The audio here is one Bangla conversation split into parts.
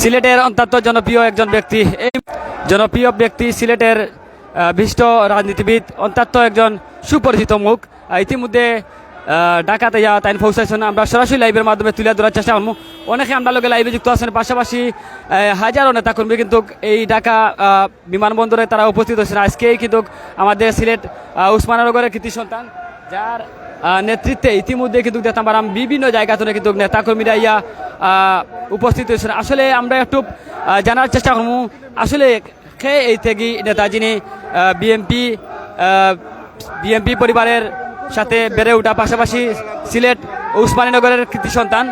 সিলেটের অত্যন্ত জনপ্রিয় একজন ব্যক্তি এই জনপ্রিয় ব্যক্তি সিলেটের বিশিষ্ট রাজনীতিবিদ অত্যন্ত একজন সুপরিচিত মুখ। ইতিমধ্যে ঢাকাতে ইয়া তাইন পৌঁছাইছেন আমরা সরাসরি লাইভের মাধ্যমে তুলে ধরার চেষ্টা করব। অনেকে আমরা লোকে লাইভে যুক্ত আছেন পাশাপাশি হাজারো নেতাকর্মী কিন্তু এই আহ, বিমানবন্দরে তারা উপস্থিত হয়েছেন। আজকেই কিন্তু আমাদের সিলেট আহ, উসমাননগরের কৃতি সন্তান যার নেতৃত্বে ইতিমধ্যে কিন্তু দেখতাম পারাম বিভিন্ন জায়গা থেকে কিন্তু নেতাকর্মীরা ইয়া উপস্থিত হয়েছেন। আসলে আমরা একটু জানার চেষ্টা করব। আসলে কে এই ত্যাগী নেতা যিনি বিএমপি বিএমপি পরিবারের সাথে বেড়ে ওঠা পাশাপাশি সিলেট উসমানীনগরের কৃতি সন্তান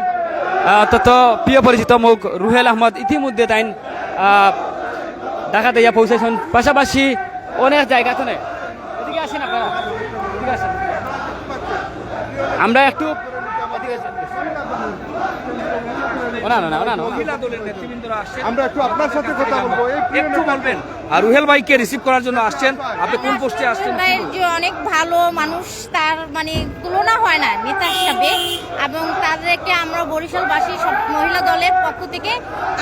তত প্রিয় পরিচিত মুখ রুহেল আহমদ ইতিমধ্যে তাই ঢাকাতে ইয়া পৌঁছেছেন। পাশাপাশি অনেক জায়গা তো এদিকে আসেন আপনারা। আমরা একটু না, না, না, না, আমরা একটু আপনার সাথে কথা বলব। একটু বলবেন। আর রুহেল ভাইকে রিসিভ করার জন্য আসছেন। আপনি কোন পোস্টে আসছেন? ভাইয়ের যে অনেক ভালো মানুষ তার মানে তুলনা হয় না নেতা হিসাবে এবং তাদেরকে আমরা বরিশালবাসী সব মহিলা দলের পক্ষ থেকে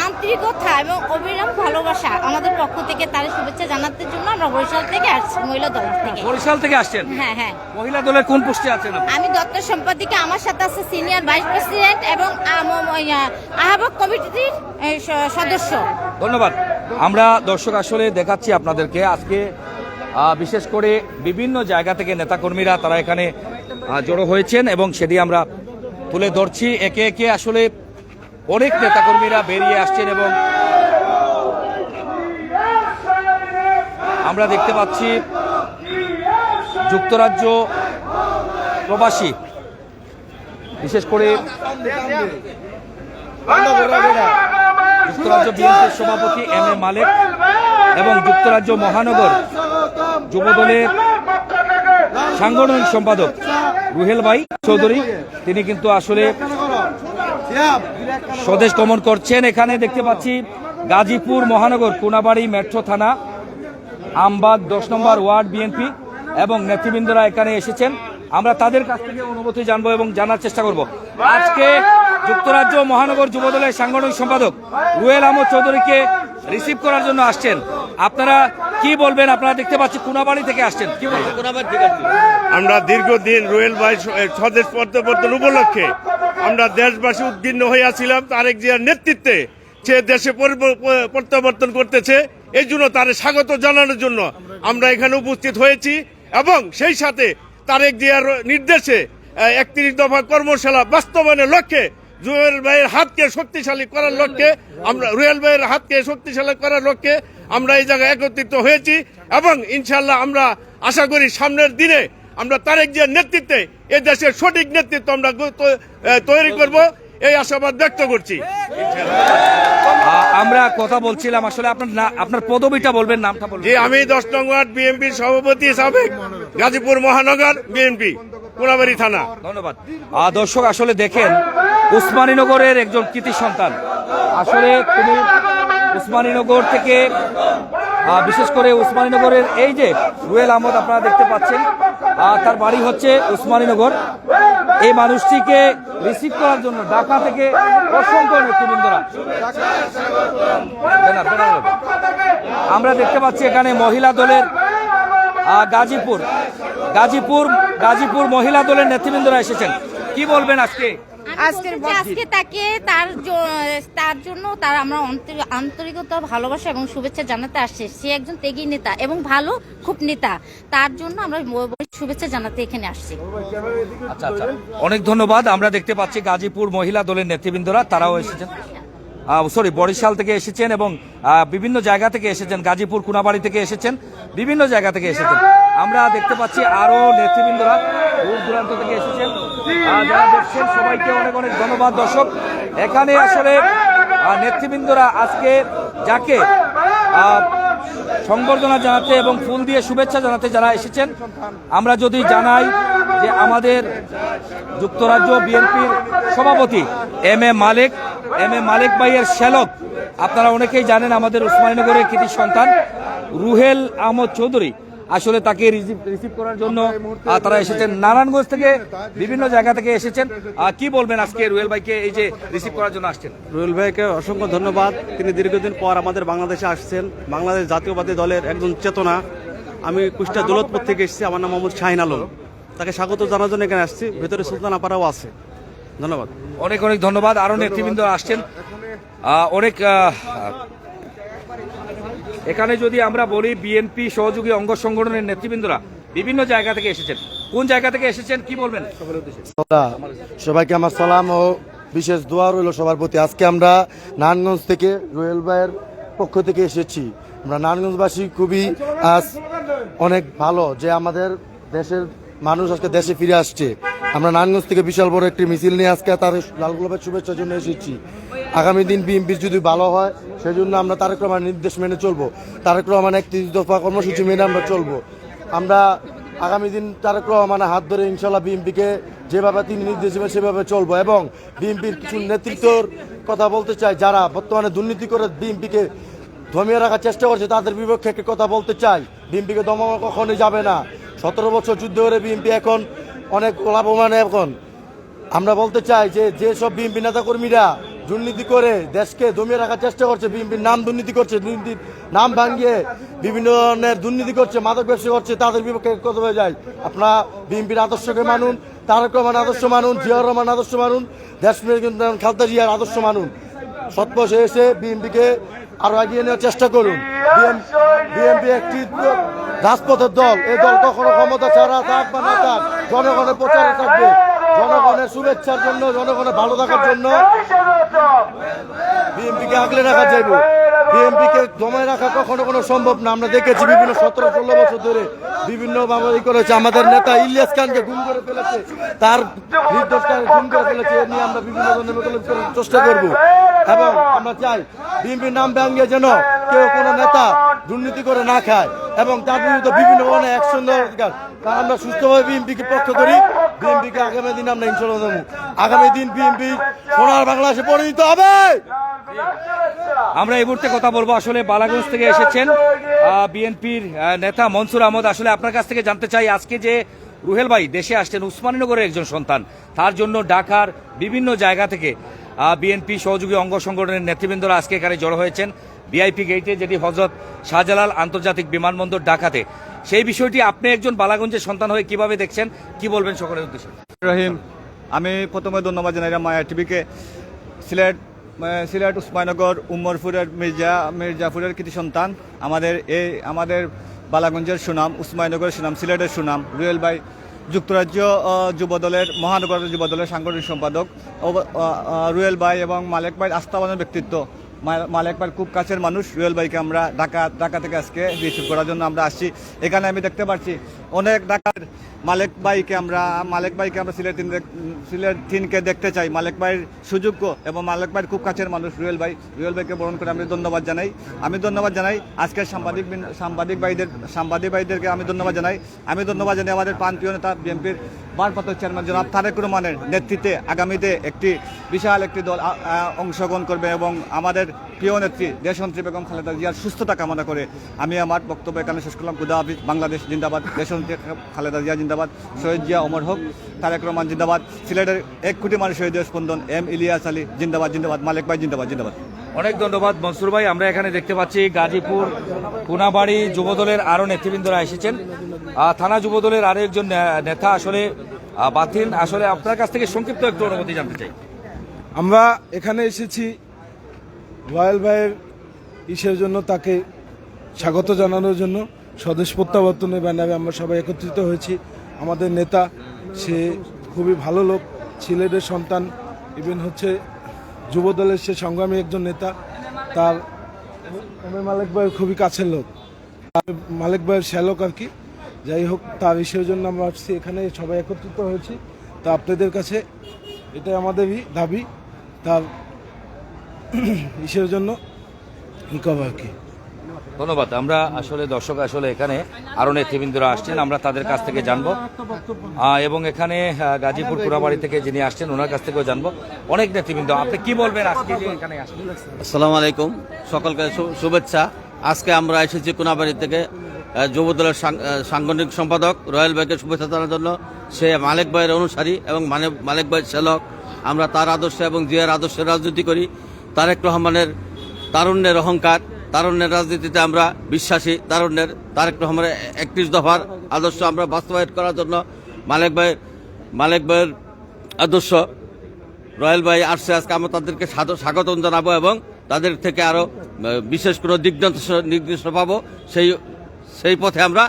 আন্তরিকতা এবং অবিরাম ভালোবাসা আমাদের পক্ষ থেকে তার শুভেচ্ছা জানাতে জন্য আমরা বরিশাল থেকে আসছি মহিলা দল থেকে। বরিশাল থেকে আসছেন? হ্যাঁ হ্যাঁ। মহিলা দলের কোন পোস্টে আছেন আমি দপ্তর সম্পাদিকা আমার সাথে আছে সিনিয়র ভাইস প্রেসিডেন্ট এবং আহ্বায়ক কমিটির সদস্য। ধন্যবাদ। আমরা দর্শক আসলে দেখাচ্ছি আপনাদেরকে আজকে বিশেষ করে বিভিন্ন জায়গা থেকে নেতাকর্মীরা তারা এখানে জড়ো হয়েছেন এবং সেটি আমরা তুলে ধরছি একে একে আসলে অনেক নেতাকর্মীরা বেরিয়ে আসছেন এবং আমরা দেখতে পাচ্ছি যুক্তরাজ্য প্রবাসী বিশেষ করে যুক্তরাজ্য বিএনপির সভাপতি এম এ মালেক এবং যুক্তরাজ্য মহানগর যুবদলের সাংগঠনিক সম্পাদক রুহেল ভাই চৌধুরী তিনি কিন্তু আসলে স্বদেশ গমন করছেন। এখানে দেখতে পাচ্ছি গাজীপুর মহানগর কোনাবাড়ি মেট্রো থানা আমবাগ দশ নম্বর ওয়ার্ড বিএনপি এবং নেতৃবৃন্দরা এখানে এসেছেন। আমরা তাদের কাছ থেকে অনুমতি জানব এবং জানার চেষ্টা করব। আজকে যুক্তরাজ্য মহানগর যুবদলের সাংগঠনিক সম্পাদক রুয়েল আহমদ চৌধুরীকে রিসিভ করার জন্য আসছেন। আপনারা কি বলবেন? আপনারা দেখতে পাচ্ছি কোনাবাড়ি থেকে আসছেন। কি বলবেন? আমরা দীর্ঘদিন রুয়েল ভাই স্বদেশ প্রত্যাবর্তন উপলক্ষে আমরা দেশবাসী উদ্বিগ্ন হইয়াছিলাম। তারেক জিয়ার নেতৃত্বে সে দেশে প্রত্যাবর্তন করতেছে এই জন্য তার স্বাগত জানানোর জন্য আমরা এখানে উপস্থিত হয়েছি এবং সেই সাথে তারেক জিয়ার নির্দেশে একত্রিশ দফা কর্মশালা বাস্তবায়নের লক্ষ্যে জুয়েল ভাইয়ের হাতকে শক্তিশালী করার লক্ষ্যে আমরা রুয়েল ভাইয়ের হাতকে শক্তিশালী করার লক্ষ্যে আমরা এই জায়গায় একত্রিত হয়েছি এবং ইনশাল্লাহ আমরা আশা করি সামনের দিনে আমরা তারেক জিয়ার নেতৃত্বে এ দেশের সঠিক নেতৃত্ব আমরা তৈরি করব। এই আশাবাদ ব্যক্ত করছি। আমরা কথা বলছিলাম আসলে আপনার আপনার পদবিটা বলবেন নামটা বলবেন। আমি দশ নং ওয়ার্ড বিএনপির সভাপতি সাবেক গাজীপুর মহানগর বিএনপি। কোনাবাড়ি থানা। ধন্যবাদ। দর্শক, আসলে দেখেন, উসমানীনগরের একজন কৃতি সন্তান। আসলে তিনি উসমানীনগর থেকে বিশেষ করে উসমানীনগরের এই যে রুয়েল আহমদ আপনারা দেখতে পাচ্ছেন তার বাড়ি হচ্ছে উসমানীনগর। এই মানুষটিকে রিসিভ করার জন্য ঢাকা থেকে অসংখ্য নেতৃবৃন্দরা। আমরা দেখতে পাচ্ছি এখানে মহিলা দলের গাজীপুর। গাজীপুর গাজীপুর মহিলা দলের নেতৃবৃন্দরা এসেছেন। কি বলবেন আজকে? আজকে তাকে তার তার জন্য তার আমরা আন্তরিকতা ভালোবাসা এবং শুভেচ্ছা জানাতে আসছে। সে একজন ত্যাগী নেতা এবং ভালো খুব নেতা। তার জন্য আমরা শুভেচ্ছা জানাতে এখানে আসছি। আচ্ছা আচ্ছা। অনেক ধন্যবাদ। আমরা দেখতে পাচ্ছি গাজীপুর মহিলা দলের নেতৃবৃন্দরা তারাও এসেছেন। সরি বরিশাল থেকে এসেছেন এবং বিভিন্ন জায়গা থেকে এসেছেন, গাজীপুর, কুনাবাড়ি থেকে এসেছেন, বিভিন্ন জায়গা থেকে এসেছেন। আমরা দেখতে পাচ্ছি আরও নেতৃবৃন্দরা দূর দূরান্ত থেকে এসেছেন। দেখছেন, সবাইকে অনেক অনেক ধন্যবাদ, দর্শক। এখানে আসলে নেতৃবৃন্দরা আজকে যাকে সংবর্ধনা জানাতে এবং ফুল দিয়ে শুভেচ্ছা জানাতে যারা এসেছেন, আমরা যদি জানাই যে আমাদের যুক্তরাজ্য বিএনপির সভাপতি M A Malik M A মালিক ভাইয়ের শ্যালক। আপনারা অনেকেই জানেন আমাদের উসমানীনগরের কৃতি সন্তান রুহেল আহমদ চৌধুরী। আসলে তাকে রিসিভ করার জন্য তারা এসেছেন নারায়ণগঞ্জ থেকে বিভিন্ন জায়গা থেকে এসেছেন। কি বলবেন আজকে রুয়েল ভাইকে এই যে রিসিভ করার জন্য আসছেন? রুয়েল ভাইকে অসংখ্য ধন্যবাদ। তিনি দীর্ঘদিন পর আমাদের বাংলাদেশে আসছেন। বাংলাদেশ জাতীয়বাদী দলের একজন চেতনা। আমি কুষ্টা দৌলতপুর থেকে এসেছি। আমার নাম মোহাম্মদ শাহিন আলম। তাকে স্বাগত জানার জন্য এখানে আসছি। ভেতরে সুলতান আপারাও আছে। ধন্যবাদ। অনেক অনেক ধন্যবাদ। আরও নেতৃবৃন্দ আসছেন। অনেক এখানে যদি আমরা বলি বিএনপি সহযোগী অঙ্গ সংগঠনের নেতৃবৃন্দরা বিভিন্ন জায়গা থেকে এসেছেন। কোন জায়গা থেকে এসেছেন কি বলবেন? সবাইকে আমার সালাম ও বিশেষ দোয়া রইল সবার প্রতি। আজকে আমরা নারায়ণগঞ্জ থেকে রয়েল ভাইয়ের পক্ষ থেকে এসেছি। আমরা নারায়ণগঞ্জবাসী খুবই আজ অনেক ভালো যে আমাদের দেশের মানুষ আজকে দেশে ফিরে আসছে। আমরা নারায়ণগঞ্জ থেকে বিশাল বড় একটি মিছিল নিয়ে আজকে তার লাল গোলাপের শুভেচ্ছার জন্য এসেছি। আগামী দিন বিএনপির যদি ভালো হয় সেই জন্য আমরা তারেক রহমানের নির্দেশ মেনে চলবো। তারেক রহমান একত্রিশ দফা কর্মসূচি মেনে আমরা চলবো। আমরা আগামী দিন তারেক রহমানের হাত ধরে ইনশাল্লাহ বিএনপিকে যেভাবে তিনি নির্দেশ দেবেন, সেভাবে চলবো এবং বিএনপির কিছু নেতৃত্বর কথা বলতে চাই, যারা বর্তমানে দুর্নীতি করে বিএনপিকে দমিয়ে রাখার চেষ্টা করছে, তাদের বিপক্ষে কথা বলতে চাই। বিএনপিকে দমানো কখনোই যাবে না। সতেরো বছর যুদ্ধ করে বিএনপি এখন অনেক লাভবান এখন। আমরা বলতে চাই যে যেসব বিএনপি নেতাকর্মীরা দুর্নীতি করে দেশকে দমিয়ে রাখার চেষ্টা করছে, বিএনপির নাম দুর্নীতি করছে, দুর্নীতির নাম ভাঙিয়ে বিভিন্ন ধরনের দুর্নীতি করছে, মাদক ব্যবসা করছে, তাদের বিপক্ষে কত হয়ে যায়। আপনারা বিএনপির আদর্শকে মানুন, তারক রহমান আদর্শ মানুন, জিয়াউর রহমান আদর্শ মানুন, দেশপ্রেমিক খালদা জিয়ার আদর্শ মানুন। সৎপথে এসে বিএনপিকে আরও এগিয়ে নেওয়ার চেষ্টা করুন। বিএনপি একটি রাজপথের দল। এই দল কখনো ক্ষমতা ছাড়া থাক বা না থাক, জনগণের প্রচারে থাকবে। জনগণের শুভেচ্ছার জন্য, জনগণের ভালো থাকার জন্য বিএনপিকে আগলে রাখা যাইব। বিএনপিকে জমায় রাখা কখনো কোনো সম্ভব না। আমরা দেখেছি বিভিন্ন সতেরো, ষোলো বছর ধরে বিভিন্ন বাবাই করেছে। আমাদের নেতা ইলিয়াস খানকে গুম করে ফেলেছে। তার নির্দোষকে গুম করে ফেলেছে। নিয়ে আমরা বিভিন্ন ধরনের চেষ্টা করব। এবং আমরা চাই বিএনপির নাম ব্যাঙ্গে যেন কেউ কোনো নেতা দুর্নীতি করে না খায় এবং তার বিরুদ্ধে বিভিন্ন ধরনের অ্যাকশন দেওয়ার অধিকার। কারণ আমরা সুস্থভাবে বিএনপিকে পক্ষ করি, বিএনপিকে আগামী দিন আমরা ইনশাল্লাহ দেবো। আগামী দিন বিএনপি সোনার বাংলাদেশে পরিণত হবে। আমরা এই মুহূর্তে কথা বলব আসলে বালাগঞ্জ থেকে এসেছেন বিএনপির নেতা মনসুর আহমদ। আসলে আপনার কাছ থেকে জানতে চাই, আজকে যে রুহেল ভাই দেশে আসছেন, উসমানীনগরের একজন সন্তান, তার জন্য ঢাকার বিভিন্ন জায়গা থেকে বিএনপি সহযোগী অঙ্গ সংগঠনের নেতৃবৃন্দরা আজকে এখানে জড়ো হয়েছেন। ভিআইপি গেটে যেটি হজরত শাহজালাল আন্তর্জাতিক বিমানবন্দর ঢাকাতে। সেই বিষয়টি আপনি একজন বালাগঞ্জের সন্তান হয়ে কীভাবে দেখছেন? কি বলবেন সকলের উদ্দেশ্যে? রহিম, আমি প্রথমে ধন্যবাদ জানাই মায়া টিভিকে। সিলেট সিলেট উসমানগর উমরপুরের মির্জা, মির্জাপুরের কৃতি সন্তান। আমাদের এই আমাদের বালাগঞ্জের সুনাম উসমানগরের সুনাম, সিলেটের সুনাম। রুয়েল ভাই যুক্তরাজ্য যুব যুবদলের মহানগর যুবদলের সাংগঠনিক সম্পাদক রুয়েল বাই এবং মালেক বাই আস্থাবানের ব্যক্তিত্ব। মা- মালেক ভাই খুব কাছের মানুষ, রুয়েল ভাইকে আমরা ঢাকা ঢাকা থেকে আজকে রিসিভ করার জন্য আমরা আসছি। এখানে আমি দেখতে পাচ্ছি অনেক ঢাকার মালেক ভাইকে আমরা, মালেক ভাইকে আমরা সিলেট তিন সিলেট তিনকে দেখতে চাই। মালেক ভাইয়ের সুযোগ্য এবং মালেক ভাইয়ের খুব কাছের মানুষ রুয়েল ভাই। রুয়েল ভাইকে বরণ করে আমি ধন্যবাদ জানাই। আমি ধন্যবাদ জানাই। আজকের সাংবাদিক সাংবাদিক ভাইদের, সাংবাদিক ভাইদেরকে আমি ধন্যবাদ জানাই। আমি ধন্যবাদ জানাই আমাদের প্রান্তীয় নেতা, বিএনপির ভারপ্রাপ্ত চেয়ারম্যান জনাব তারেক রহমানের নেতৃত্বে আগামীতে একটি বিশাল একটি দল অংশগ্রহণ করবে এবং আমাদের প্রিয় নেত্রী দেশমন্ত্রী বেগম খালেদা জিয়ার সুস্থতা কামনা করে আমি আমার বক্তব্য এখানে শেষ করলাম। খুদা হাফিজ, বাংলাদেশ জিন্দাবাদ। দেশমন্ত্রী খালেদা জিয়া জিন্দাবাদ। শহীদ জিয়া অমর হোক, তারেক রহমান জিন্দাবাদ। সিলেটের এক কোটি মানুষ শহীদ স্পন্দন, এম ইলিয়াস আলী জিন্দাবাদ জিন্দাবাদ। মালিক ভাই জিন্দাবাদ জিন্দাবাদ। অনেক ধন্যবাদ মনসুর ভাই। আমরা এখানে দেখতে পাচ্ছি গাজীপুর কোনাবাড়ি যুবদলের আরও নেতৃবৃন্দরা এসেছেন। থানা যুবদলের আরও একজন নেতা আসলে বাতিন আসলে আপনার কাছ থেকে সংক্ষিপ্ত একটু অনুমতি জানতে চাই। আমরা এখানে এসেছি রয়্যাল ভাইয়ের ইসের জন্য, তাকে স্বাগত জানানোর জন্য। স্বদেশ প্রত্যাবর্তনের ব্যানারে আমরা সবাই একত্রিত হয়েছি। আমাদের নেতা, সে খুবই ভালো লোক, ছেলেদের সন্তান ইভেন হচ্ছে যুবদলের সে সংগ্রামী একজন নেতা। তার মালিক ভাইয়ের খুবই কাছের লোক। মালিক ভাইয়ের শ্যালক আর কি। যাই হোক তার ইসের জন্য আমরা আসছি এখানে সবাই একত্রিত হয়েছি। তা আপনাদের কাছে এটাই আমাদেরই দাবি। তার ইসের জন্য আর কি। ধন্যবাদ। আমরা আসলে দর্শক আসলে এখানে আরও নেতৃবৃন্দরা আসছেন আমরা তাদের কাছ থেকে জানব। এবং এখানে গাজীপুর পুরাবাড়ি থেকে যিনি আসছেন ওনার কাছ থেকেও জানব। অনেক নেতৃবৃন্দ আপনি কি বলবেন আজকে এখানে আসসালামু আলাইকুম। সকলকে শুভেচ্ছা। আজকে আমরা এসেছি কোনাবাড়ি থেকে যুবদলের সাংগঠনিক সম্পাদক, রয়্যাল ব্যাংকের শুভেচ্ছা জানার জন্য। সে মালিক ভাইয়ের অনুসারী এবং মানে মালিক ভাইয়ের সেলক আমরা তার আদর্শে এবং জিয়ার আদর্শে রাজনীতি করি। তারেক রহমানের তারুণ্যের অহংকার, তারুণ্যের রাজনীতিতে আমরা বিশ্বাসী, তারুণ্যের তারেক রহমানের একত্রিশ দফার আদর্শ আমরা বাস্তবায়ন করার জন্য মালিক ভাইয়ের মালিক ভাইয়ের আদর্শ। রয়্যাল ভাই আসছে আজকে, আমরা তাদেরকে স্বাগতম জানাব এবং তাদের থেকে আরও বিশেষ কোনো নির্দেশ নির্দেশ পাবো। সেই সেই পথে আমরা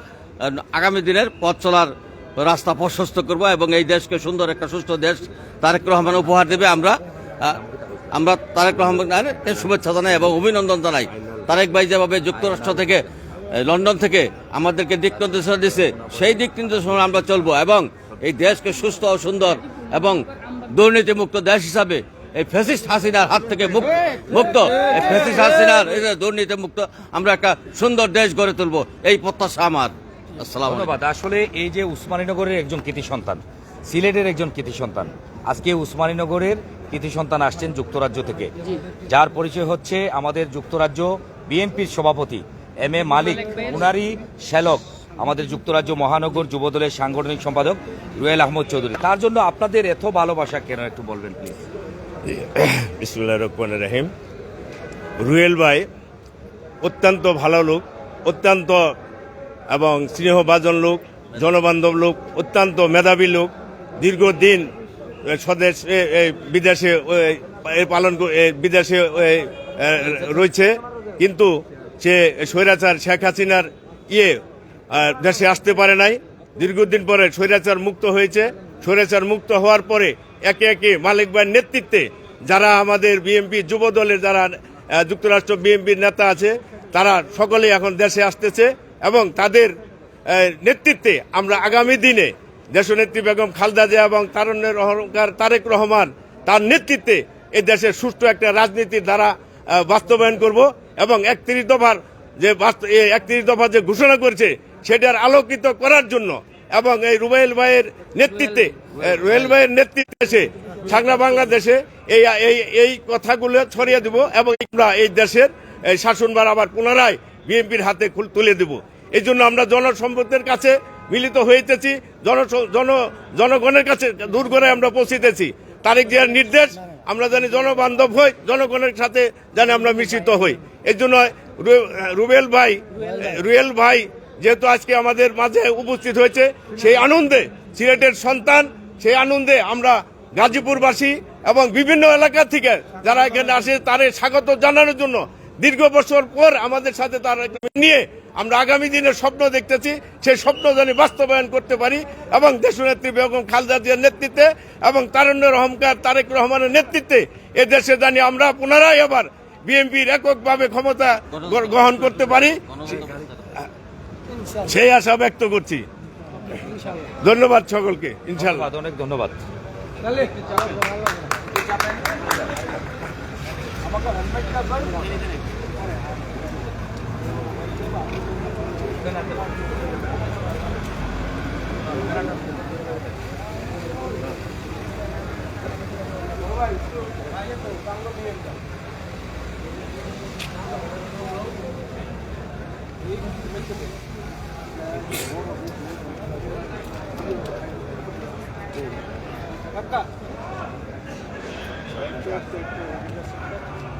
আগামী দিনের পথ চলার রাস্তা প্রশস্ত করব এবং এই দেশকে সুন্দর একটা সুস্থ দেশ তারেক রহমান উপহার দেবে। আমরা আমরা তারেক রহমানের শুভেচ্ছা জানাই এবং অভিনন্দন জানাই। তারেক ভাই যেভাবে যুক্তরাষ্ট্র থেকে লন্ডন থেকে আমাদেরকে দিক নির্দেশনা দিচ্ছে সেই দিক নির্দেশনা আমরা চলবো এবং এই দেশকে সুস্থ ও সুন্দর এবং দুর্নীতিমুক্ত দেশ হিসাবে এই ফেসিস্ট হাসিনার হাত থেকে মুক- মুক্ত। এই ফেসিস্ট হাসিনার এই দুর্নীতি মুক্ত আমরা একটা সুন্দর দেশ গড়ে তুলবো। এই প্রত্যাশা আমার। ধন্যবাদ। আসলে এই যে উসমানীনগরের একজন কৃতি সন্তান সিলেটের একজন কৃতি সন্তান আজকে উসমানীনগরের কৃতি সন্তান আসছেন যুক্তরাজ্য থেকে। যার পরিচয় হচ্ছে আমাদের যুক্তরাজ্য বিএনপির সভাপতি এম এ মালিক উনারি শ্যালক আমাদের যুক্তরাজ্য মহানগর যুবদলের সাংগঠনিক সম্পাদক রুয়েল আহমদ চৌধুরী। তার জন্য আপনাদের এত ভালোবাসা কেন একটু বলবেন প্লিজ বিসমুল্লাহ রহমান রাহিম। রুয়েল ভাই, অত্যন্ত ভালো লোক, অত্যন্ত এবং স্নেহভাজন লোক, জনবান্ধব লোক, অত্যন্ত মেধাবী লোক। দীর্ঘদিন স্বদেশ বিদেশে পালন বিদেশে রয়েছে। কিন্তু সে স্বৈরাচার শেখ হাসিনার ইয়ে দেশে আসতে পারে নাই। দীর্ঘদিন পরে স্বৈরাচার মুক্ত হয়েছে। স্বৈরাচার মুক্ত হওয়ার পরে একে একে মালিক ভাইয়ের নেতৃত্বে যারা আমাদের বিএনপি যুব দলের যারা যুক্তরাষ্ট্র বিএনপির নেতা আছে, তারা সকলেই এখন দেশে আসতেছে এবং তাদের নেতৃত্বে আমরা আগামী দিনে দেশনেত্রী বেগম খালদা জিয়া এবং তারুণ্যের অহংকার তারেক রহমান তার নেতৃত্বে এই দেশের সুষ্ঠু একটা রাজনীতির দ্বারা বাস্তবায়ন করব এবং একত্রিশ দফার যে একত্রিশ দফা যে ঘোষণা করেছে, সেটার আলোকিত করার জন্য এবং এই রুবেল ভাইয়ের নেতৃত্বে রুবেল ভাইয়ের নেতৃত্বে এসে সাংরা বাংলাদেশে এই এই এই কথাগুলো ছড়িয়ে দেব এবং আমরা এই দেশের এই শাসনভার আবার পুনরায় বিএনপির হাতে তুলে দেব। এই জন্য আমরা জনসম্পদের কাছে মিলিত হইতেছি জন জন জনগণের কাছে দূর করে আমরা পৌঁছিতেছি। তারেক জিয়ার নির্দেশ আমরা জানি জনবান্ধব হই জনগণের সাথে জানি আমরা মিশ্রিত হই। এই জন্য রুবেল ভাই। রুয়েল ভাই যেহেতু আজকে আমাদের মাঝে উপস্থিত হয়েছে, সেই আনন্দে সিলেটের সন্তান, সেই আনন্দে আমরা গাজীপুরবাসী এবং বিভিন্ন এলাকা থেকে যারা এখানে আসে, তাদের স্বাগত জানানোর জন্য দীর্ঘ বছর পর আমাদের সাথে তারা নিয়ে আমরা আগামী দিনের স্বপ্ন দেখতেছি, সেই স্বপ্ন জানি বাস্তবায়ন করতে পারি এবং দেশনেত্রী বেগম খালদা জিয়ার নেতৃত্বে এবং তারুণ্যের অহংকার তারেক রহমানের নেতৃত্বে এ দেশে জানি আমরা পুনরায় আবার বিএনপির এককভাবে ক্ষমতা গ্রহণ করতে পারি। সেই আশা ব্যক্ত করছি। ধন্যবাদ সকলকে ইনশাল্লাহ অনেক ধন্যবাদ। Thank you. Thank you.